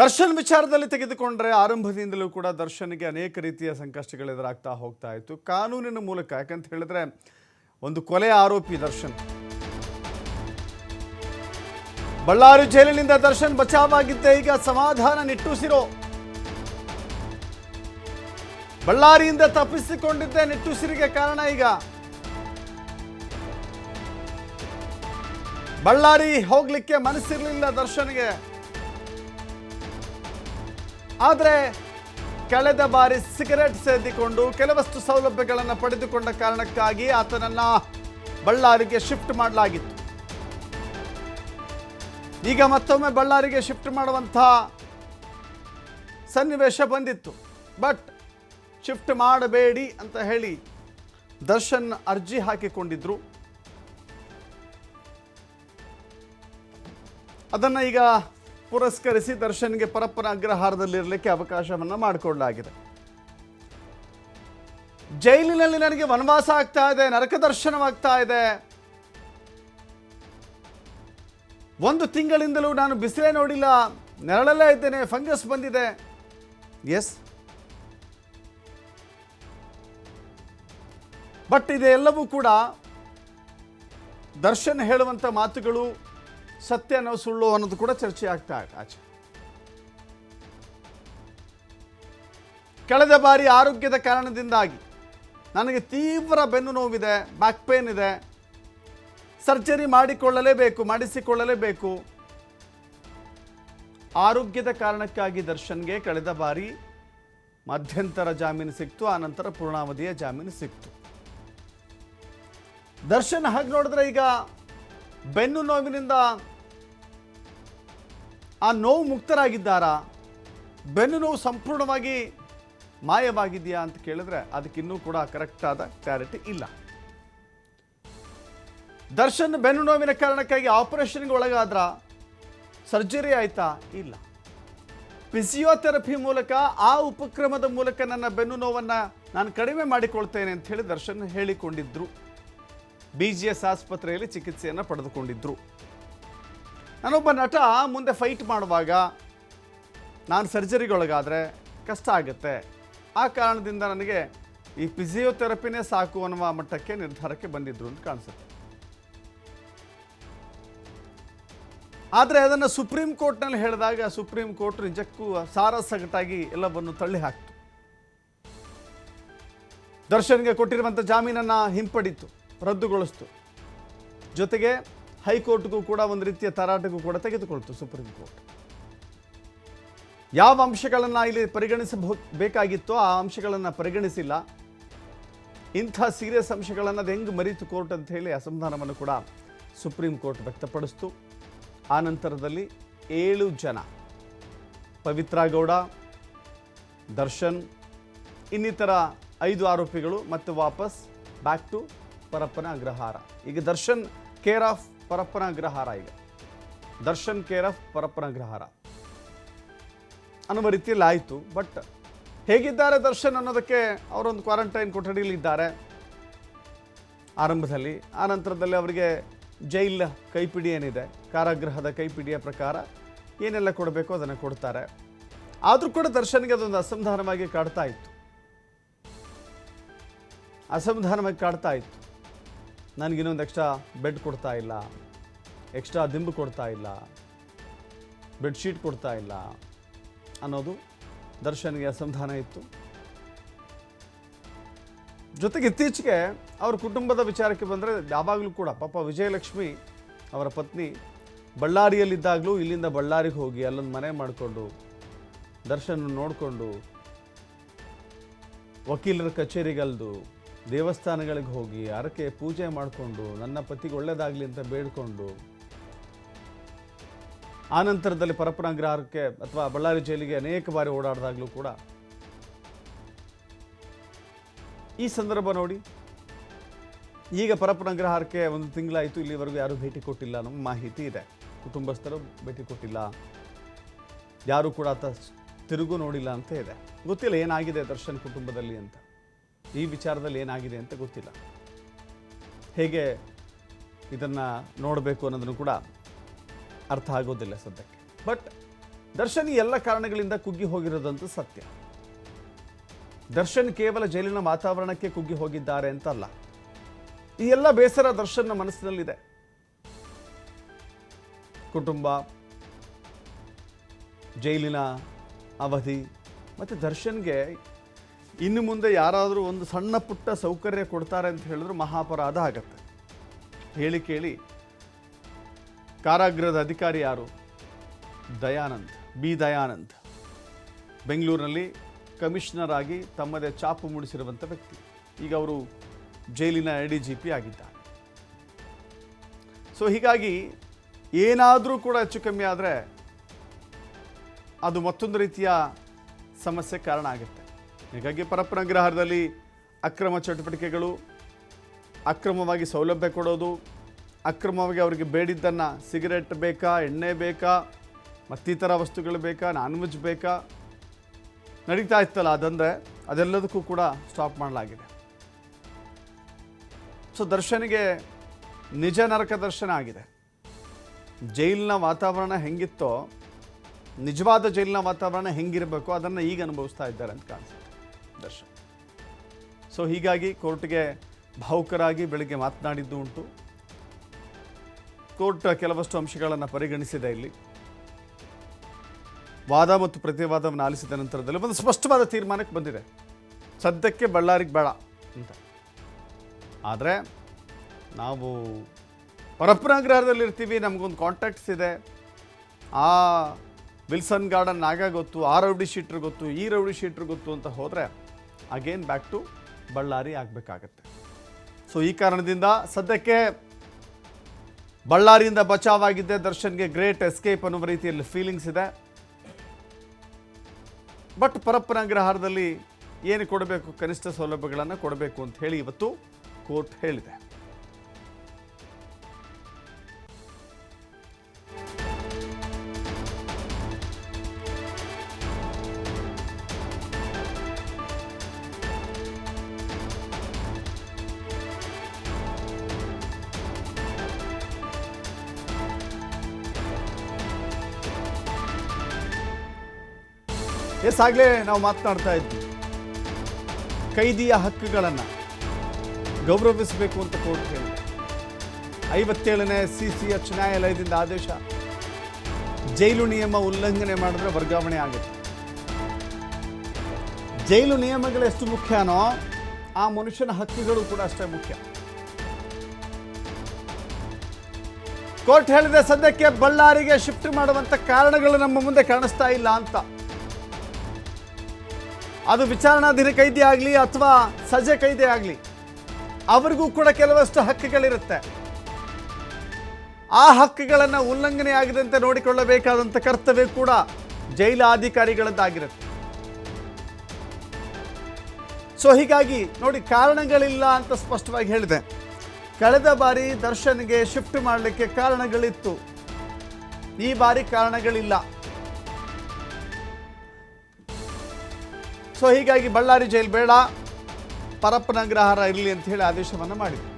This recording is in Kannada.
ದರ್ಶನ್ ವಿಚಾರದಲ್ಲಿ ತೆಗೆದುಕೊಂಡ್ರೆ ಆರಂಭದಿಂದಲೂ ಕೂಡ ದರ್ಶನ್ಗೆ ಅನೇಕ ರೀತಿಯ ಸಂಕಷ್ಟಗಳು ಎದುರಾಗ್ತಾ ಹೋಗ್ತಾ ಇತ್ತು. ಕಾನೂನಿನ ಮೂಲಕ, ಯಾಕಂತ ಹೇಳಿದ್ರೆ ಒಂದು ಕೊಲೆ ಆರೋಪಿ ದರ್ಶನ್. ಬಳ್ಳಾರಿ ಜೈಲಿನಿಂದ ದರ್ಶನ್ ಬಚಾವಾಗಿದ್ದೆ, ಈಗ ಸಮಾಧಾನ ನಿಟ್ಟುಸಿರೋ. ಬಳ್ಳಾರಿಯಿಂದ ತಪ್ಪಿಸಿಕೊಂಡಿದ್ದೆ ನಿಟ್ಟುಸಿರಿಗೆ ಕಾರಣ ಈಗ. ಬಳ್ಳಾರಿ ಹೋಗ್ಲಿಕ್ಕೆ ಮನಸ್ಸಿರಲಿಲ್ಲ ದರ್ಶನ್ಗೆ. ಆದರೆ ಕಳೆದ ಬಾರಿ ಸಿಗರೆಟ್ ಸೇದಿಕೊಂಡು ಕೆಲವಷ್ಟು ಸೌಲಭ್ಯಗಳನ್ನು ಪಡೆದುಕೊಂಡ ಕಾರಣಕ್ಕಾಗಿ ಆತನನ್ನ ಬಳ್ಳಾರಿಗೆ ಶಿಫ್ಟ್ ಮಾಡಲಾಗಿತ್ತು. ಈಗ ಮತ್ತೊಮ್ಮೆ ಬಳ್ಳಾರಿಗೆ ಶಿಫ್ಟ್ ಮಾಡುವಂಥ ಸನ್ನಿವೇಶ ಬಂದಿತ್ತು. ಬಟ್ ಶಿಫ್ಟ್ ಮಾಡಬೇಡಿ ಅಂತ ಹೇಳಿ ದರ್ಶನ್ ಅರ್ಜಿ ಹಾಕಿಕೊಂಡಿದ್ರು. ಅದನ್ನು ಈಗ ಪುರಸ್ಕರಿಸಿ ದರ್ಶನ್ಗೆ ಪರಪ್ಪನ ಅಗ್ರಹಾರದಲ್ಲಿರಲಿಕ್ಕೆ ಅವಕಾಶವನ್ನು ಮಾಡಿಕೊಳ್ಳಲಾಗಿದೆ. ಜೈಲಿನಲ್ಲಿ ನನಗೆ ವನವಾಸ ಆಗ್ತಾ ಇದೆ, ನರಕ ದರ್ಶನವಾಗ್ತಾ ಇದೆ. ಒಂದು ತಿಂಗಳಿಂದಲೂ ನಾನು ಬಿಸಿಲೇ ನೋಡಿಲ್ಲ, ನೆರಳಲ್ಲೇ ಇದ್ದೇನೆ, ಫಂಗಸ್ ಬಂದಿದೆ. ಎಸ್. ಬಟ್ ಇದೆಲ್ಲವೂ ಕೂಡ ದರ್ಶನ್ ಹೇಳುವಂಥ ಮಾತುಗಳು ಸತ್ಯನೋ ಸುಳ್ಳು ಅನ್ನೋದು ಕೂಡ ಚರ್ಚೆ ಆಗ್ತಾ ಆಚೆ. ಕಳೆದ ಬಾರಿ ಆರೋಗ್ಯದ ಕಾರಣದಿಂದಾಗಿ ನನಗೆ ತೀವ್ರ ಬೆನ್ನು ನೋವಿದೆ ಬ್ಯಾಕ್ ಪೇನ್ ಇದೆ. ಸರ್ಜರಿ ಮಾಡಿಕೊಳ್ಳಲೇಬೇಕು, ಮಾಡಿಸಿಕೊಳ್ಳಲೇಬೇಕು. ಆರೋಗ್ಯದ ಕಾರಣಕ್ಕಾಗಿ ದರ್ಶನ್ಗೆ ಕಳೆದ ಬಾರಿ ಮಧ್ಯಂತರ ಜಾಮೀನು ಸಿಕ್ತು, ಆನಂತರ ಪೂರ್ಣಾವಧಿಯ ಜಾಮೀನು ಸಿಕ್ತು. ದರ್ಶನ್ ಹಾಗೆ ನೋಡಿದ್ರೆ ಈಗ ಬೆನ್ನು ನೋವಿನಿಂದ ಆ ನೋವು ಮುಕ್ತರಾಗಿದ್ದಾರಾ? ಬೆನ್ನು ನೋವು ಸಂಪೂರ್ಣವಾಗಿ ಮಾಯವಾಗಿದೆಯಾ ಅಂತ ಕೇಳಿದ್ರೆ ಅದಕ್ಕಿನ್ನೂ ಕೂಡ ಕರೆಕ್ಟಾದ ಕ್ಲಾರಿಟಿ ಇಲ್ಲ. ದರ್ಶನ್ ಬೆನ್ನು ನೋವಿನ ಕಾರಣಕ್ಕಾಗಿ ಆಪರೇಷನ್ಗೆ ಒಳಗಾದ್ರ? ಸರ್ಜರಿ ಆಯ್ತಾ? ಇಲ್ಲ. ಫಿಸಿಯೋಥೆರಪಿ ಮೂಲಕ ಆ ಉಪಕ್ರಮದ ಮೂಲಕ ನನ್ನ ಬೆನ್ನು ನೋವನ್ನು ನಾನು ಕಡಿಮೆ ಮಾಡಿಕೊಳ್ತೇನೆ ಅಂತ ಹೇಳಿ ದರ್ಶನ್ ಹೇಳಿಕೊಂಡಿದ್ರು. ಬಿ ಜಿ ಎಸ್ ಆಸ್ಪತ್ರೆಯಲ್ಲಿ ಚಿಕಿತ್ಸೆಯನ್ನು ಪಡೆದುಕೊಂಡಿದ್ರು. ನಾನೊಬ್ಬ ನಟ ಮುಂದೆ ಫೈಟ್ ಮಾಡುವಾಗ ನಾನು ಸರ್ಜರಿಗೊಳಗಾದರೆ ಕಷ್ಟ ಆಗುತ್ತೆ. ಆ ಕಾರಣದಿಂದ ನನಗೆ ಈ ಫಿಸಿಯೋಥೆರಪಿನೇ ಸಾಕು ಅನ್ನುವ ಮಟ್ಟಕ್ಕೆ ನಿರ್ಧಾರಕ್ಕೆ ಬಂದಿದ್ರು ಅಂತ ಕಾಣಿಸುತ್ತೆ. ಆದರೆ ಅದನ್ನು ಸುಪ್ರೀಂ ಕೋರ್ಟ್ನಲ್ಲಿ ಹೇಳಿದಾಗ ಸುಪ್ರೀಂ ಕೋರ್ಟ್ ನಿಜಕ್ಕೂ ಸಾರಸಗಟಾಗಿ ಎಲ್ಲವನ್ನು ತಳ್ಳಿ ಹಾಕ್ತು. ದರ್ಶನ್ಗೆ ಕೊಟ್ಟಿರುವಂಥ ಜಾಮೀನನ್ನು ಹಿಂಪಡಿತು, ರದ್ದುಗೊಳಿಸ್ತು. ಜೊತೆಗೆ ಹೈಕೋರ್ಟ್ಗೂ ಕೂಡ ಒಂದು ರೀತಿಯ ತರಾಟೆಗೂ ಕೂಡ ತೆಗೆದುಕೊಳ್ತು ಸುಪ್ರೀಂ ಕೋರ್ಟ್. ಯಾವ ಅಂಶಗಳನ್ನು ಇಲ್ಲಿ ಪರಿಗಣಿಸಬೇಕಾಗಿತ್ತೋ ಆ ಅಂಶಗಳನ್ನು ಪರಿಗಣಿಸಿಲ್ಲ. ಇಂಥ ಸೀರಿಯಸ್ ಅಂಶಗಳನ್ನು ಅದು ಹೆಂಗೆ ಮರೀತು ಕೋರ್ಟ್ ಅಂತ ಹೇಳಿ ಅಸಮಾಧಾನವನ್ನು ಕೂಡ ಸುಪ್ರೀಂ ಕೋರ್ಟ್ ವ್ಯಕ್ತಪಡಿಸ್ತು. ಆ ನಂತರದಲ್ಲಿ ಏಳು ಜನ, ಪವಿತ್ರ ಗೌಡ, ದರ್ಶನ್, ಇನ್ನಿತರ ಐದು ಆರೋಪಿಗಳು ಮತ್ತೆ ವಾಪಸ್ ಬ್ಯಾಕ್ ಟು ಪರಪ್ಪನ ಅಗ್ರಹಾರ. ಈಗ ದರ್ಶನ್, ಕೇರ್ ಆಫ್ ಪರಪ್ಪನ ಅಗ್ರಹಾರ ಈಗ. Darshan care of Parappana Agrahara. ಅನ್ನುವ ರೀತಿಯಲ್ಲಿ ಆಯಿತು, ಬಟ್ ಹೇಗಿದ್ದಾರೆ ದರ್ಶನ್ ಅನ್ನೋದಕ್ಕೆ ಅವರೊಂದು ಕ್ವಾರಂಟೈನ್ ಕೊಠಡಿಯಲ್ಲಿದ್ದಾರೆ. ಆರಂಭದಲ್ಲಿ, ಆ ನಂತರದಲ್ಲಿ ಅವರಿಗೆ ಜೈಲ್ ಕೈಪಿಡಿ ಏನಿದೆ, ಕಾರಾಗೃಹದ ಕೈಪಿಡಿಯ ಪ್ರಕಾರ ಏನೆಲ್ಲ ಕೊಡಬೇಕು ಅದನ್ನು ಕೊಡ್ತಾರೆ. ಆದರೂ ಕೂಡ ದರ್ಶನ್ಗೆ ಅದೊಂದು ಅಸಮಾಧಾನವಾಗಿ ಕಾಡ್ತಾ ಇತ್ತು. ಅಸಮಾಧಾನವಾಗಿ ಕಾಡ್ತಾ ಇತ್ತು. ನನಗಿನ್ನೊಂದು ಎಕ್ಸ್ಟ್ರಾ ಬೆಡ್ ಕೊಡ್ತಾ ಇಲ್ಲ. ಎಕ್ಸ್ಟ್ರಾ ದಿಂಬು ಕೊಡ್ತಾ ಇಲ್ಲ. ಬೆಡ್ಶೀಟ್ ಕೊಡ್ತಾ ಇಲ್ಲ ಅನ್ನೋದು ದರ್ಶನ್ಗೆ ಅಸಮಾಧಾನ ಇತ್ತು. ಜೊತೆಗೆ ಇತ್ತೀಚೆಗೆ ಅವ್ರ ಕುಟುಂಬದ ವಿಚಾರಕ್ಕೆ ಬಂದರೆ ಯಾವಾಗಲೂ ಕೂಡ ಪಾಪ ವಿಜಯಲಕ್ಷ್ಮಿ ಅವರ ಪತ್ನಿ ಬಳ್ಳಾರಿಯಲ್ಲಿದ್ದಾಗಲೂ ಇಲ್ಲಿಂದ ಬಳ್ಳಾರಿಗೆ ಹೋಗಿ ಅಲ್ಲೊಂದು ಮನೆ ಮಾಡಿಕೊಂಡು ದರ್ಶನ್ ನೋಡಿಕೊಂಡು ವಕೀಲರ ಕಚೇರಿಗಲ್ದು ದೇವಸ್ಥಾನಗಳಿಗೆ ಹೋಗಿ ಹರಕೆ ಪೂಜೆ ಮಾಡಿಕೊಂಡು ನನ್ನ ಪತಿಗೆ ಒಳ್ಳೇದಾಗಲಿ ಅಂತ ಬೇಡಿಕೊಂಡು ಆ ನಂತರದಲ್ಲಿ ಅಗ್ರಹಾರಕ್ಕೆ ಅಥವಾ ಬಳ್ಳಾರಿ ಜೈಲಿಗೆ ಅನೇಕ ಬಾರಿ ಓಡಾಡಿದಾಗಲೂ ಕೂಡ ಈ ಸಂದರ್ಭ ನೋಡಿ. ಈಗ ಪರಪ್ಪನ ಗ್ರಹಕ್ಕೆ ಒಂದು ತಿಂಗಳಾಯಿತು, ಇಲ್ಲಿವರೆಗೂ ಯಾರೂ ಭೇಟಿ ಕೊಟ್ಟಿಲ್ಲ ಅನ್ನೋ ಮಾಹಿತಿ ಇದೆ. ಕುಟುಂಬಸ್ಥರು ಭೇಟಿ ಕೊಟ್ಟಿಲ್ಲ. ಯಾರೂ ಕೂಡ ಆತ ತಿರುಗು ನೋಡಿಲ್ಲ ಅಂತ ಇದೆ. ಗೊತ್ತಿಲ್ಲ ಏನಾಗಿದೆ ದರ್ಶನ್ ಕುಟುಂಬದಲ್ಲಿ ಅಂತ. ಈ ವಿಚಾರದಲ್ಲಿ ಏನಾಗಿದೆ ಅಂತ ಗೊತ್ತಿಲ್ಲ. ಹೇಗೆ ಇದನ್ನು ನೋಡಬೇಕು ಅನ್ನೋದನ್ನು ಕೂಡ ಅರ್ಥ ಆಗೋದಿಲ್ಲ ಸದ್ಯಕ್ಕೆ. ಬಟ್ ದರ್ಶನ್ ಎಲ್ಲ ಕಾರಣಗಳಿಂದ ಕುಗ್ಗಿ ಹೋಗಿರೋದಂತೂ ಸತ್ಯ. ದರ್ಶನ್ ಕೇವಲ ಜೈಲಿನ ವಾತಾವರಣಕ್ಕೆ ಕುಗ್ಗಿ ಹೋಗಿದ್ದಾರೆ ಅಂತಲ್ಲ. ಈ ಎಲ್ಲ ಬೇಸರ ದರ್ಶನ್ನ ಮನಸ್ಸಿನಲ್ಲಿದೆ. ಕುಟುಂಬ, ಜೈಲಿನ ಅವಧಿ, ಮತ್ತು ದರ್ಶನ್ಗೆ ಇನ್ನು ಮುಂದೆ ಯಾರಾದರೂ ಒಂದು ಸಣ್ಣ ಪುಟ್ಟ ಸೌಕರ್ಯ ಕೊಡ್ತಾರೆ ಅಂತ ಹೇಳಿದ್ರು ಮಹಾಪರಾಧ ಆಗತ್ತೆ. ಹೇಳಿ ಕೇಳಿ, ಕಾರಾಗೃಹದ ಅಧಿಕಾರಿ ಯಾರು? ದಯಾನಂದ್, ಬಿ ದಯಾನಂದ್. ಬೆಂಗಳೂರಿನಲ್ಲಿ ಕಮಿಷನರ್ ಆಗಿ ತಮ್ಮದೇ ಚಾಪು ಮೂಡಿಸಿರುವಂಥ ವ್ಯಕ್ತಿ. ಈಗ ಅವರು ಜೈಲಿನ ಎ ಡಿ ಜಿ ಪಿ ಆಗಿದ್ದಾರೆ. ಸೊ ಹೀಗಾಗಿ ಏನಾದರೂ ಕೂಡ ಹೆಚ್ಚು ಕಮ್ಮಿ ಆದರೆ ಅದು ಮತ್ತೊಂದು ರೀತಿಯ ಸಮಸ್ಯೆ ಕಾರಣ ಆಗುತ್ತೆ. ಹೀಗಾಗಿ ಪರಪ್ಪನಗ್ರಹಾರದಲ್ಲಿ ಅಕ್ರಮ ಚಟುವಟಿಕೆಗಳು, ಅಕ್ರಮವಾಗಿ ಸೌಲಭ್ಯ ಕೊಡೋದು, ಅಕ್ರಮವಾಗಿ ಅವರಿಗೆ ಬೇಡಿದ್ದನ್ನು ಸಿಗರೆಟ್ ಬೇಕಾ, ಎಣ್ಣೆ ಬೇಕಾ, ಮತ್ತಿತರ ವಸ್ತುಗಳು ಬೇಕಾ ನಾನ್ ವೆಜ್ ಬೇಕಾ, ನಡೀತಾ ಇತ್ತಲ್ಲ ಅದಂದರೆ ಅದೆಲ್ಲದಕ್ಕೂ ಕೂಡ ಸ್ಟಾಪ್ ಮಾಡಲಾಗಿದೆ. ಸೊ ದರ್ಶನಿಗೆ ನಿಜ ನರಕ ದರ್ಶನ ಆಗಿದೆ. ಜೈಲಿನ ವಾತಾವರಣ ಹೆಂಗಿತ್ತೋ, ನಿಜವಾದ ಜೈಲಿನ ವಾತಾವರಣ ಹೆಂಗಿರಬೇಕು ಅದನ್ನು ಈಗ ಅನುಭವಿಸ್ತಾ ಇದ್ದಾರೆ ಅಂತ ಕಾಣಿಸುತ್ತೆ. ದರ್ಶನ್. ಸೊ ಹೀಗಾಗಿ ಕೋರ್ಟ್ಗೆ ಭಾವುಕರಾಗಿ ಬೆಳಗ್ಗೆ ಮಾತನಾಡಿದ್ದು ಉಂಟು. ಕೋರ್ಟ್ ಕೆಲವಷ್ಟು ಅಂಶಗಳನ್ನು ಪರಿಗಣಿಸಿದೆ ಇಲ್ಲಿ. ವಾದ ಮತ್ತು ಪ್ರತಿವಾದವನ್ನು ಆಲಿಸಿದ ನಂತರದಲ್ಲಿ ಒಂದು ಸ್ಪಷ್ಟವಾದ ತೀರ್ಮಾನಕ್ಕೆ ಬಂದಿದೆ. ಸದ್ಯಕ್ಕೆ ಬಳ್ಳಾರಿಗೆ ಬೇಡ ಅಂತ. ಆದರೆ ನಾವು ಪರಪ್ರಾಗ್ರಹದಲ್ಲಿರ್ತೀವಿ, ನಮಗೊಂದು ಕಾಂಟ್ಯಾಕ್ಟ್ಸ್ ಇದೆ. ಆ ವಿಲ್ಸನ್ ಗಾರ್ಡನ್ ಆಗ ಗೊತ್ತು, ಆ ರೌಡಿ ಶೀಟ್ರ್ ಗೊತ್ತು, ಈ ರೌಡಿ ಶೀಟ್ರ್ ಗೊತ್ತು ಅಂತ ಹೋದರೆ ಅಗೇನ್ ಬ್ಯಾಕ್ ಟು ಬಳ್ಳಾರಿ ಆಗಬೇಕಾಗತ್ತೆ. ಸೊ ಈ ಕಾರಣದಿಂದ ಸದ್ಯಕ್ಕೆ ಬಳ್ಳಾರಿಯಿಂದ ಬಚಾವಾಗಿದ್ದೆ ದರ್ಶನ್ಗೆ ಗ್ರೇಟ್ ಎಸ್ಕೇಪ್ ಅನ್ನುವ ರೀತಿಯಲ್ಲಿ ಫೀಲಿಂಗ್ಸ್ ಇದೆ. ಬಟ್ ಪರಪ್ಪನಗ್ರಹಾರದಲ್ಲಿ ಏನು ಕೊಡಬೇಕು? ಕನಿಷ್ಠ ಸೌಲಭ್ಯಗಳನ್ನು ಕೊಡಬೇಕು ಅಂತ ಹೇಳಿ ಇವತ್ತು ಕೋರ್ಟ್ ಹೇಳಿದೆ. ಎಸ್, ಆಗಲೇ ನಾವು ಮಾತನಾಡ್ತಾ ಇದ್ವಿ. ಕೈದಿಯ ಹಕ್ಕುಗಳನ್ನು ಗೌರವಿಸಬೇಕು ಅಂತ ಕೋರ್ಟ್ ಹೇಳಿದೆ. ಐವತ್ತೇಳನೇ ಸಿ ಸಿ ಎಚ್ ನ್ಯಾಯಾಲಯದಿಂದ ಆದೇಶ, ಜೈಲು ನಿಯಮ ಉಲ್ಲಂಘನೆ ಮಾಡಿದ್ರೆ ವರ್ಗಾವಣೆ ಆಗುತ್ತೆ. ಜೈಲು ನಿಯಮಗಳು ಎಷ್ಟು ಮುಖ್ಯನೋ ಆ ಮನುಷ್ಯನ ಹಕ್ಕುಗಳು ಕೂಡ ಅಷ್ಟೇ ಮುಖ್ಯ. ಕೋರ್ಟ್ ಹೇಳಿದೆ, ಸದ್ಯಕ್ಕೆ ಬಳ್ಳಾರಿಗೆ ಶಿಫ್ಟ್ ಮಾಡುವಂತ ಕಾರಣಗಳು ನಮ್ಮ ಮುಂದೆ ಕಾಣಿಸ್ತಾ ಇಲ್ಲ ಅಂತ. ಅದು ವಿಚಾರಣಾಧೀನ ಕೈದಿ ಆಗಲಿ ಅಥವಾ ಸಜೆ ಕೈದಿ ಆಗಲಿ, ಅವರಿಗೂ ಕೂಡ ಕೆಲವಷ್ಟು ಹಕ್ಕುಗಳಿರುತ್ತೆ. ಆ ಹಕ್ಕುಗಳನ್ನು ಉಲ್ಲಂಘನೆ ಆಗದಂತೆ ನೋಡಿಕೊಳ್ಳಬೇಕಾದಂಥ ಕರ್ತವ್ಯ ಕೂಡ ಜೈಲ ಅಧಿಕಾರಿಗಳದ್ದಾಗಿರುತ್ತೆ ಸೊ ಹೀಗಾಗಿ ನೋಡಿ ಕಾರಣಗಳಿಲ್ಲ ಅಂತ ಸ್ಪಷ್ಟವಾಗಿ ಹೇಳಿದೆ. ಕಳೆದ ಬಾರಿ ದರ್ಶನ್ಗೆ ಶಿಫ್ಟ್ ಮಾಡಲಿಕ್ಕೆ ಕಾರಣಗಳಿತ್ತು. ಈ ಬಾರಿ ಕಾರಣಗಳಿಲ್ಲ. ಸೊ ಹೀಗಾಗಿ ಬಳ್ಳಾರಿ ಜೈಲು ಬೇಡ. ಪರಪ್ಪನ ಗ್ರಹಾರ ಇರಲಿ ಅಂತ ಹೇಳಿ ಆದೇಶವನ್ನು ಮಾಡಿದೆ